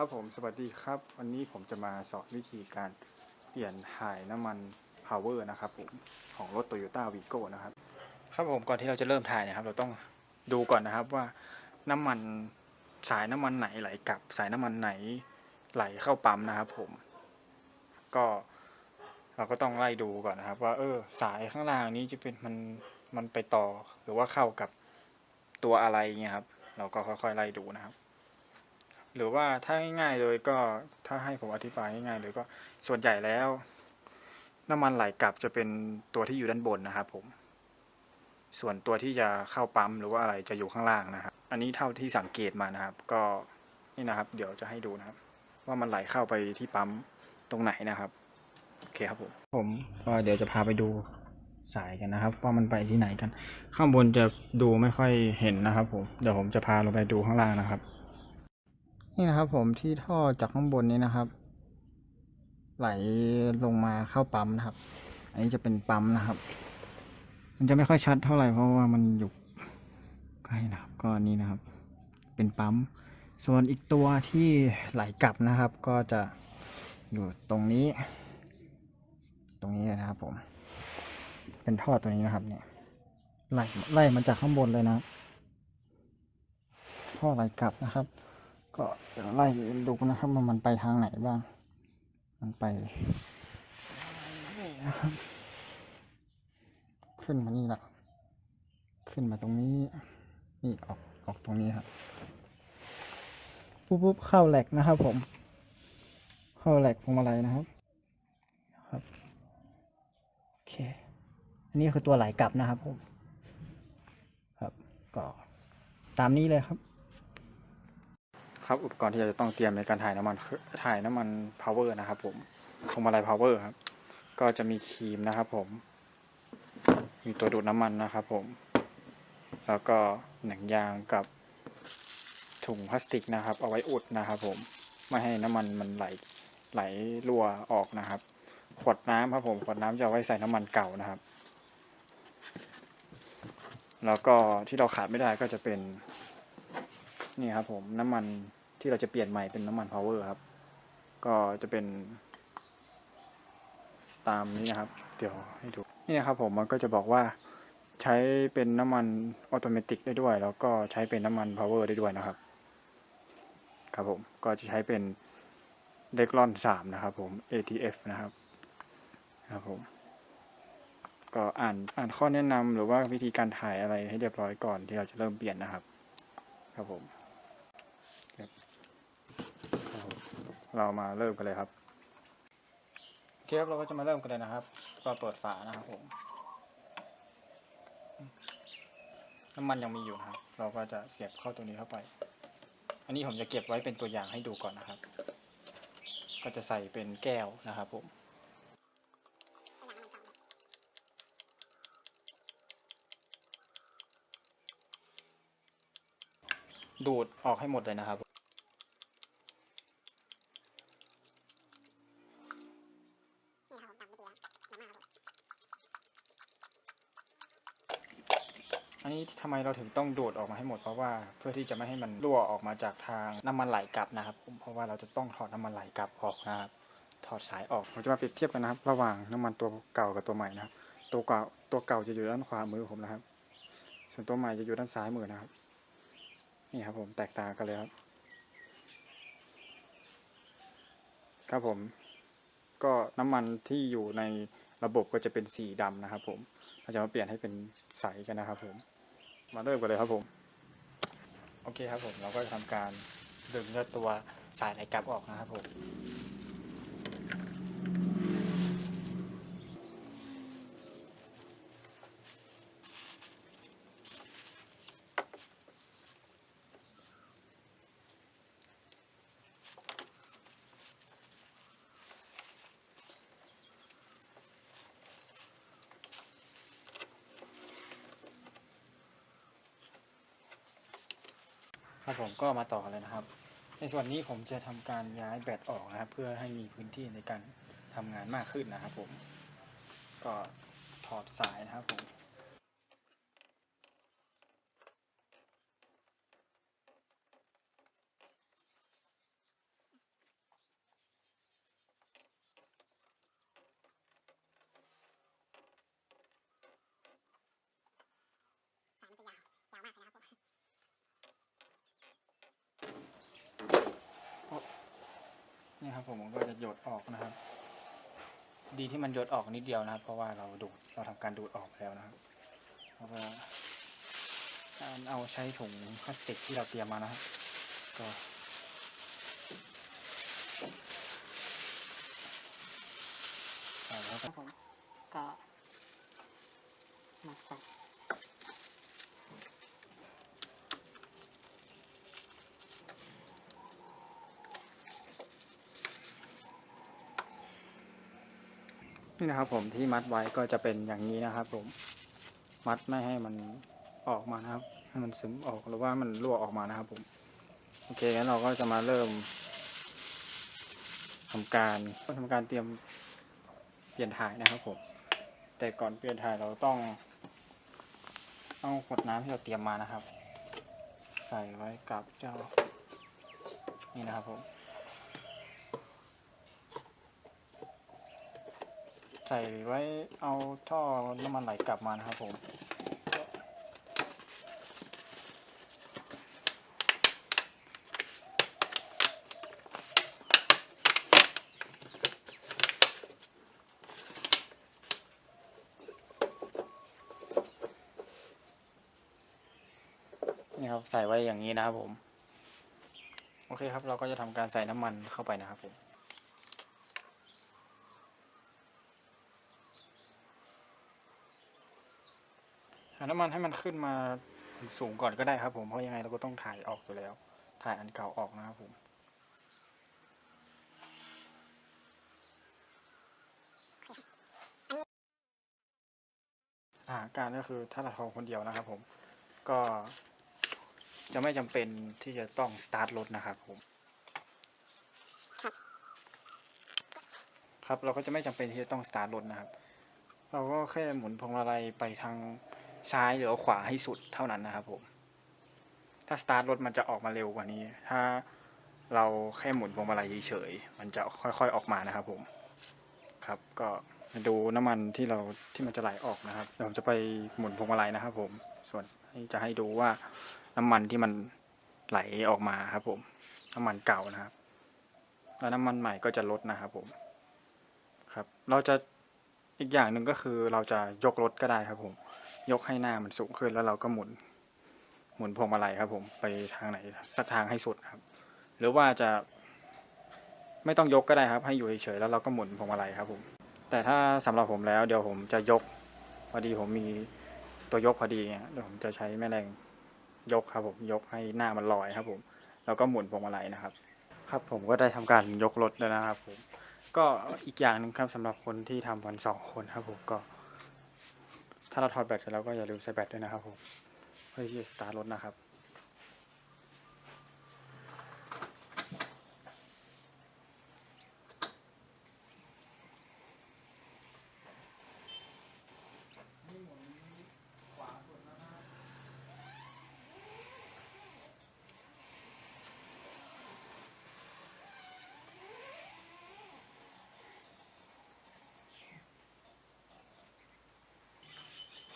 ครับผมสวัสดีครับ วันนี้ผมจะมาสอนวิธีการเปลี่ยนถ่ายน้ำมัน power นะครับผมของรถ Toyota Vigo นะครับ ครับผมก่อนที่เราจะเริ่มถ่ายนะครับ เราต้องดูก่อนนะครับว่าน้ำมันสายน้ำมันไหนไหลกลับ สายน้ำมันไหนไหลเข้าปั๊มนะครับ ผม ก็เราก็ต้องไล่ดูก่อนนะครับ ว่าเออสายข้างล่างนี้จะเป็นมันมันไปต่อหรือว่าเข้ากับตัวอะไรเงี้ยครับ เราก็ค่อยๆไล่ดูนะครับ หรือว่าถ้าง่ายๆเลยก็ถ้าให้ผมอธิบายง่ายๆเลยก็ส่วนใหญ่แล้ว น้ำมันไหลกลับจะเป็นตัวที่อยู่ด้านบนนะครับผม ส่วนตัวที่จะเข้าปั๊มหรือว่าอะไรจะอยู่ข้างล่างนะครับ อันนี้เท่าที่สังเกตมานะครับ ก็นี่นะครับ เดี๋ยวจะให้ดูนะครับ ว่ามันไหลเข้าไปที่ปั๊มตรงไหนนะครับโอเคครับผมผมก็เดี๋ยวจะพาไปดูสายกันนะครับว่ามันไปที่ไหนกัน ข้างบนจะดูไม่ค่อยเห็นนะครับผมเดี๋ยวผมจะพาลงไปดูข้างล่างนะครับ นี่นะครับผมที่ท่อจากข้างบนนี้นะครับ ไหลลงมาเข้าปั๊มนะครับ อันนี้จะเป็นปั๊มนะครับ มันจะไม่ค่อยชัดเท่าไหร่เพราะว่ามันอยู่ใกล้นะครับก็นนี้นะครับ เป็นปั๊ม ส่วนอีกตัวที่ไหลกลับนะครับ ก็จะอยู่ตรงนี้ ตรงนี้นะครับผม เป็นท่อตัวนี้นะครับเนี่ยไล่ไล่มาจากข้างบนเลยนะท่อไหลกลับนะครับ ก็ไล่ดูนะครับว่ามันไปทางไหนบ้าง มันไปนะครับขึ้นมานี่ละขึ้นมาตรงนี้ นี่ออกออกตรงนี้ครับปุ๊บปุ๊บเข้าแหลกนะครับผม เข้าแหลกพวงมาลัยนะครับครับโอเค อันนี้คือตัวไหลกลับนะครับผม ครับก็ตามนี้เลยครับ ครับอุปกรณ์ที่เราจะต้องเตรียมในการถ่ายน้ำมันถ่ายน้ำมัน power นะครับ ผมพวงมาลัย power ครับ ก็จะมีครีมนะครับ ผม มีตัวดูดน้ำมันนะครับ ผม แล้วก็หนังยางกับถุงพลาสติกนะครับ เอาไว้อุดนะครับ ผมไม่ให้น้ำมันมันไหลไหลรั่วออกนะครับ ขวดน้ำครับผมขวดน้ำจะเอาไว้ใส่น้ำมันเก่านะครับ แล้วก็ที่เราขาดไม่ได้ก็จะเป็น นี่ครับผมน้ำมันที่เราจะเปลี่ยนใหม่เป็นน้ำมัน power ครับ ก็จะเป็น ตามนี้นะครับ เดี๋ยวให้ดูนี่นะครับผมมันก็จะบอกว่าใช้เป็นน้ำมันออโตเมติกได้ด้วย แล้วก็ใช้เป็นน้ำมัน power ได้ด้วยนะครับ ครับผมก็จะใช้เป็นเดกลอนสามนะครับผม ATF นะครับครับผมก็อ่านอ่านข้อแนะนำหรือว่าวิธีการถ่ายอะไรให้เรียบร้อยก่อนที่เราจะเริ่มเปลี่ยนนะครับ ครับผมครับครับผม เรามาเริ่มกันเลยครับโอเคครับเราก็จะมาเริ่มกันเลยนะครับก็เปิดฝานะครับผมน้ำมันยังมีอยู่นะครับ เราก็จะเสียบเข้าตัวนี้เข้าไป อันนี้ผมจะเก็บไว้เป็นตัวอย่างให้ดูก่อนนะครับ ก็จะใส่เป็นแก้วนะครับผมดูดออกให้หมดเลยนะครับ นี้ทำไมเราถึงต้องดูดออกมาให้หมดเพราะว่าเพื่อที่จะไม่ให้มันรั่วออกมาจากทางน้ำมันไหลกลับนะครับผมเพราะว่าเราจะต้องถอดน้ำมันไหลกลับออกนะครับ ถอดสายออกผมจะมาเปรียบเทียบกันนะครับ ระหว่างน้ำมันตัวเก่ากับตัวใหม่นะครับ ตัวเก่าตัวเก่าจะอยู่ด้านขวามือผมนะครับ ส่วนตัวใหม่จะอยู่ด้านซ้ายมือนะครับ นี่ครับผมแตกต่างกันเลยครับครับผมก็น้ำมันที่อยู่ในระบบก็จะเป็นสีดำนะครับผมเราจะมาเปลี่ยนให้เป็นใสกันนะครับผม มาเริ่มกันเลยครับผม โอเคครับผมเราก็จะทำการดึงเลือดตัวสายไหลกลับออกนะครับผม ครับผมก็มาต่อกันเลยนะครับ ในส่วนนี้ผมจะทำการย้ายแบตออกนะครับ เพื่อให้มีพื้นที่ในการทำงานมากขึ้นนะครับผมก็ถอดสายนะครับผม ผมก็จะหยดออกนะครับ ดีที่มันหยดออกนิดเดียวนะครับ เพราะว่าเราดูดเราทำการดูดออกแล้วนะครับแล้วก็การเอาใช้ถุงพลาสติกที่เราเตรียมมานะครับก็ใส่เข้าไปครับผมก็มาใส่ นี่นะครับ ผมที่มัดไว้ก็จะเป็นอย่างนี้นะครับ ผมมัดไม่ให้มันออกมานะครับ ให้มันซึมออกหรือว่ามันรั่วออกมานะครับ ผมโอเคงั้นเราก็จะมาเริ่มทำการทำการเตรียมเปลี่ยนถ่ายนะครับ ผม แต่ก่อนเปลี่ยนถ่ายเราต้องเอาขวดน้ำที่เราเตรียมมานะครับ ใส่ไว้กับเจ้านี่นะครับผม ใส่ไว้เอาท่อน้ำมันไหลกลับมานะครับผมนี่ครับใส่ไว้อย่างนี้นะครับผม โอเคครับเราก็จะทำการใส่น้ำมันเข้าไปนะครับผม น้ำมันให้มันขึ้นมาสูงก่อนก็ได้ครับ ผมเพราะยังไงเราก็ต้องถ่ายออกอยู่แล้ว ถ่ายอันเก่าออกนะครับผมสถานการณ์ก็คือถ้าเราทองคนเดียวนะครับ ผมก็จะไม่จำเป็นที่จะต้องสตาร์ทรถนะครับผมครับเราก็จะไม่จำเป็นที่จะต้องสตาร์ทรถนะครับ เราก็แค่หมุนพวงมาลัยไปทาง ซ้ายหรือขวาให้สุดเท่านั้นนะครับผม ถ้าสตาร์ทรถมันจะออกมาเร็วกว่านี้ ถ้าเราแค่หมุนพวงมาลัยเฉยๆ มันจะค่อยๆออกมานะครับผม ครับก็มาดูน้ำมันที่เราที่มันจะไหลออกนะครับเดี๋ยวผมจะไปหมุนพวงมาลัยนะครับ ผม ส่วนจะให้ดูว่าน้ำมันที่มันไหลออกมาครับ ผม น้ำมันเก่านะครับ แล้วน้ำมันใหม่ก็จะลดนะครับ ผม ครับ เราจะอีกอย่างหนึ่งก็คือเราจะยกรถก็ได้ครับผม ยกให้หน้ามันสูงขึ้นแล้วเราก็หมุน หมุนพวงมาลัยครับ ผมไปทางไหนสักทางให้สุดครับ หรือว่าจะไม่ต้องยกก็ได้ครับ ให้อยู่เฉยๆแล้วเราก็หมุนพวงมาลัยครับ ผม แต่ถ้าสำหรับผมแล้วเดี๋ยวผมจะยกพอดีผมมีตัวยกพอดีเนี่ยเดี๋ยวผมจะใช้แม่แรงยกครับ ผมยกให้หน้ามันลอยครับ ผม แล้วก็หมุนพวงมาลัยนะครับ ครับผมก็ได้ทำการยกรถแล้วนะครับ ผม ก็อีกอย่างหนึ่งครับสำหรับคนที่ทำกันสองคนครับ ผมก็ ถ้าเราถอดแบตเสร็จแล้วก็อย่าลืมใส่แบตด้วยนะครับผมเพื่อที่จะสตาร์ทรถนะครับ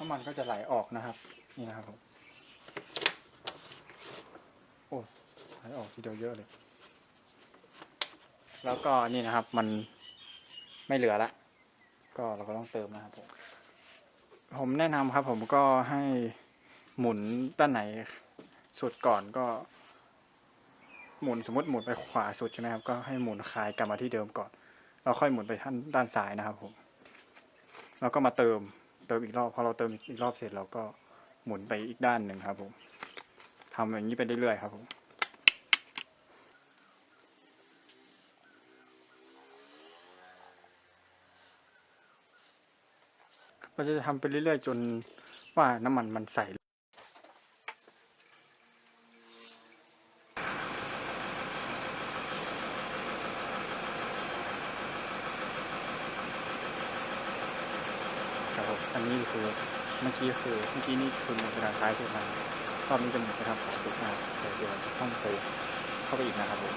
น้ำมันก็จะไหลออกนะครับ นี่นะครับผมโอ้ไหลออกทีเดียวเยอะเลย แล้วก็นี่นะครับ มันไม่เหลือละ ก็เราก็ต้องเติมนะครับผมผมแนะนำครับ ผมก็ให้หมุนด้านไหนสุดก่อนก็ หมุนสมมติหมุนไปขวาสุดใช่ไหมครับ ก็ให้หมุนคลายกลับมาที่เดิมก่อนเราค่อยหมุนไปด้านด้านซ้ายนะครับผม แล้วก็มาเติม เติมอีกรอบพอเราเติมอีกรอบเสร็จเราก็หมุนไปอีกด้านหนึ่งครับผมทำอย่างนี้ไปเรื่อยๆครับผมเราจะทำไปเรื่อยๆ จนว่าน้ำมันมันใสครับผมอันนี้คือ เมื่อกี้คือเมื่อกี้นี่คือหมุนไปทางซ้ายสุดนะครับรอบนี้จะหมุนไปทางขวาสุดนะเดี๋ยวเดี๋ยวจะต้องไปเข้าไปอีกนะครับผม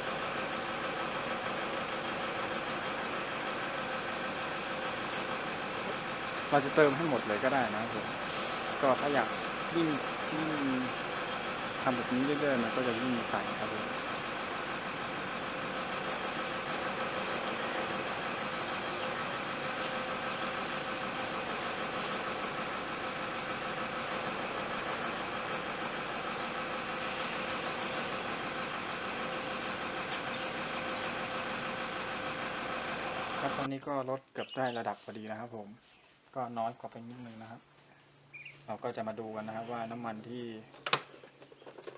เราจะเติมให้หมดเลยก็ได้นะครับผมก็ถ้าอยากยิ่งยิ่งทำแบบนี้เรื่อยๆมันก็จะยิ่งใสครับผม นี้ก็ลดเกือบได้ระดับพอดีนะครับ ผม ก็น้อยกว่าไปนิดนึงนะครับ เราก็จะมาดูกันนะครับ ว่าน้ำมันที่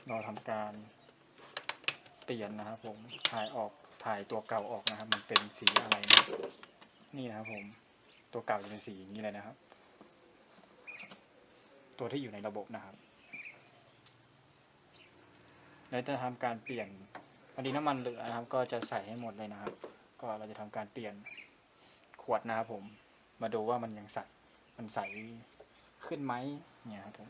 เราทำการเปลี่ยนนะครับ ผมถ่ายออกถ่ายตัวเก่าออกนะครับ มันเป็นสีอะไรนะนี่นะครับ ผมตัวเก่าจะเป็นสีอย่างนี้เลยนะครับ ตัวที่อยู่ในระบบนะครับแล้วจะทำการเปลี่ยนพอดีน้ำมันเหลือนะครับ ก็จะใส่ให้หมดเลยนะครับ ก็เราจะทำการเปลี่ยน ขวดนะครับผม มาดูว่ามันยังใส มันใสขึ้นไหมเนี่ยครับผม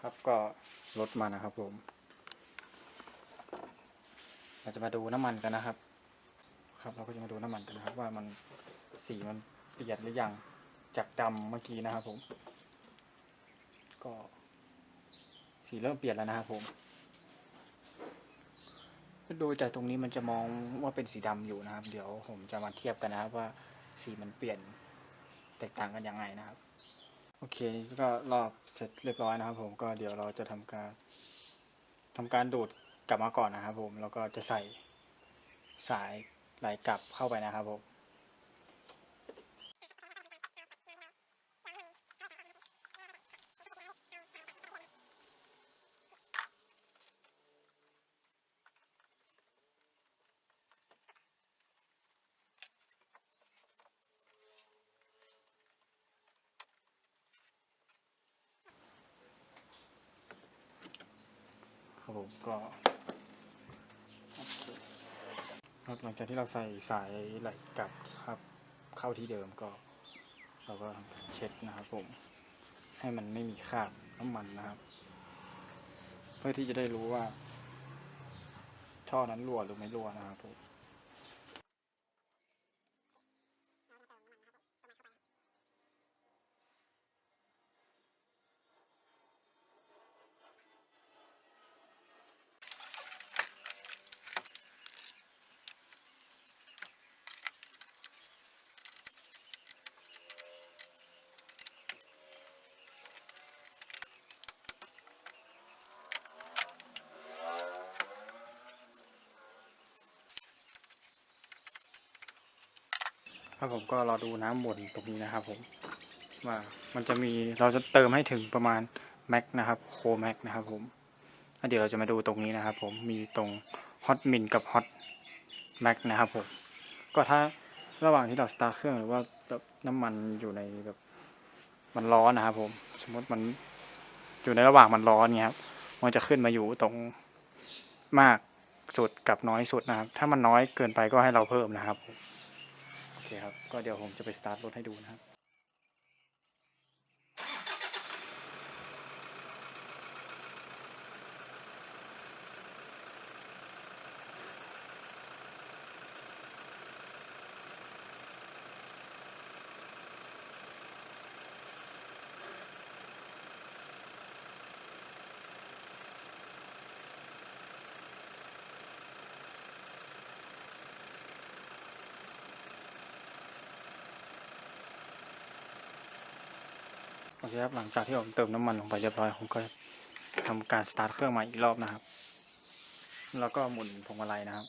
ครับก็ลดมานะครับผม เราจะมาดูน้ำมันกันนะครับ ครับ เราก็จะมาดูน้ำมันกันนะครับ ว่ามันสีมันเปลี่ยนหรือยังจากดำเมื่อกี้นะครับผม ก็ สีเริ่มเปลี่ยนแล้วนะครับผมดูจากตรงนี้มันจะมองว่าเป็นสีดำอยู่นะครับ เดี๋ยวผมจะมาเทียบกันนะครับว่าสีมันเปลี่ยนแตกต่างกันยังไงนะครับ โอเคก็รอบเสร็จเรียบร้อยนะครับ ผมก็เดี๋ยวเราจะทำการทำการดูด กลับมาก่อนนะครับผมแล้วก็จะใส่สายไหลกลับเข้าไปนะครับผมครับผมก็ ครับหลังจากที่เราใส่สายไหลกลับครับเข้าที่เดิมก็ เราก็ทำการเช็ดนะครับผม ให้มันไม่มีคราบน้ำมันนะครับ เพื่อที่จะได้รู้ว่า ท่อนั้นรั่วหรือไม่รั่วนะครับผม ครับผมก็รอดูน้ำวนตรงนี้นะครับผมว่ามันจะมีเราจะเติมให้ถึงประมาณแม็กนะครับโคแม็กนะครับผมเดี๋ยวเราจะมาดูตรงนี้นะครับผมมีตรงฮอตมินกับฮอตแม็กนะครับผมก็ถ้าระหว่างที่เราสตาร์ทเครื่องหรือว่าแบบน้ำมันอยู่ในแบบมันร้อนนะครับผมสมมติมันอยู่ในระหว่างมันร้อนเงี้ยครับมันจะขึ้นมาอยู่ตรงมากสุดกับน้อยสุดนะครับ ถ้ามันน้อยเกินไปก็ให้เราเพิ่มนะครับผม เคครับ ก็เดี๋ยวผมจะไปสตาร์ทรถให้ดูนะครับ อเคครับหลังจากที่ผมเติมน้ำมันลงไปเรียบร้อยผมก็ทำการสตาร์ทเครื่องใหม่อีกรอบนะครับ แล้วก็หมุนพวงมาลัยนะครับ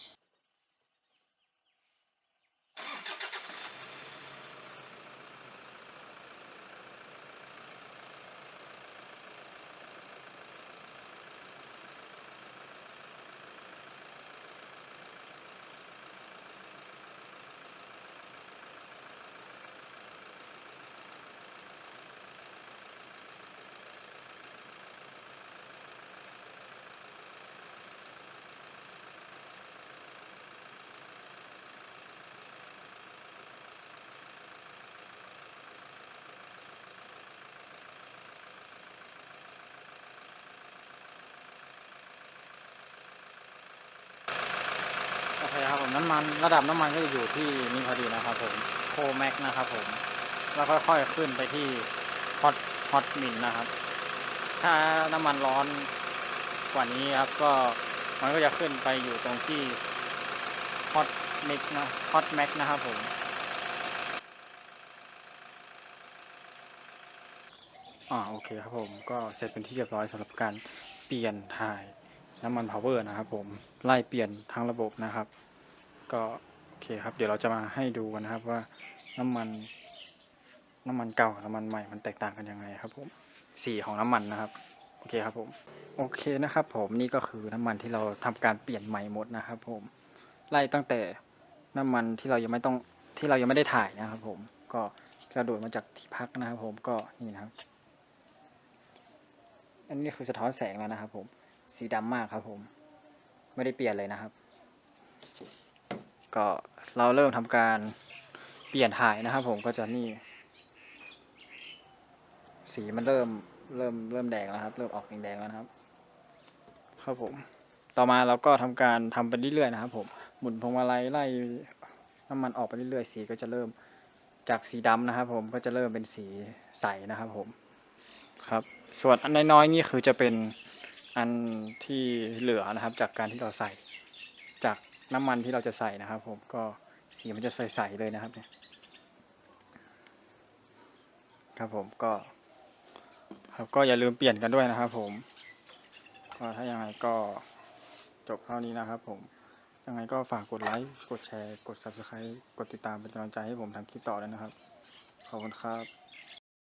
ผมน้ำมันระดับน้ำมันก็จะอยู่ที่นี่พอดีนะครับผมโคแม็กนะครับผมแล้วค่อยๆขึ้นไปที่ฮอตฮอตมินนะครับ ถ้าน้ำมันร้อนกว่านี้ครับก็มันก็จะขึ้นไปอยู่ตรงที่ hot mix นะ hot max นะครับผมอ่าโอเคครับผมก็เสร็จเป็นที่เรียบร้อยสำหรับการเปลี่ยนถ่ายน้ำมันพาวเวอร์นะครับผมไล่เปลี่ยนทั้งระบบนะครับ ก็โอเคครับ เดี๋ยวเราจะมาให้ดูกันนะครับว่าน้ำมันน้ำมันเก่ากับน้ำมันใหม่มันแตกต่างกันยังไงครับผมสีของน้ำมันนะครับโอเคครับผมโอเคนะครับ ผมนี่ก็คือน้ำมันที่เราทำการเปลี่ยนใหม่หมดนะครับผมไล่ตั้งแต่น้ำมันที่เรายังไม่ต้องที่เรายังไม่ได้ถ่ายนะครับ ผมก็กระโดดมาจากที่พักนะครับผมก็นี่นะครับ อันนี้คือสะท้อนแสงแล้วนะครับ ผมสีดำมากครับผม ไม่ได้เปลี่ยนเลยนะครับ ก็เราเริ่มทำการเปลี่ยนถ่ายนะครับ ผมก็จะนี่ สีมันเริ่มเริ่มเริ่มแดงแล้วครับ เริ่มออกแดงแล้วนะครับครับผม ต่อมาเราก็ทำการทำไปเรื่อยๆนะครับ ผมหมุนพวงมาลัยไล่น้ำมันออกไปเรื่อยๆสีก็จะเริ่มจากสีดำนะครับ ผมก็จะเริ่มเป็นสีใสนะครับ ผมครับ ส่วนอันน้อยๆนี่คือจะเป็นอันที่เหลือนะครับ จากการที่เราใส่จาก น้ำมันที่เราจะใส่นะครับ ผมก็สีมันจะใสๆเลยนะครับเนี่ยครับผมก็ ครับก็อย่าลืมเปลี่ยนกันด้วยนะครับ ผมก็ถ้ายังไงก็จบเท่านี้นะครับ ผมยังไงก็ฝากกดไลค์กดแชร์ กด subscribe กดติดตามเป็นกำลังใจให้ผมทำคลิปต่อด้วยนะครับ ขอบคุณครับ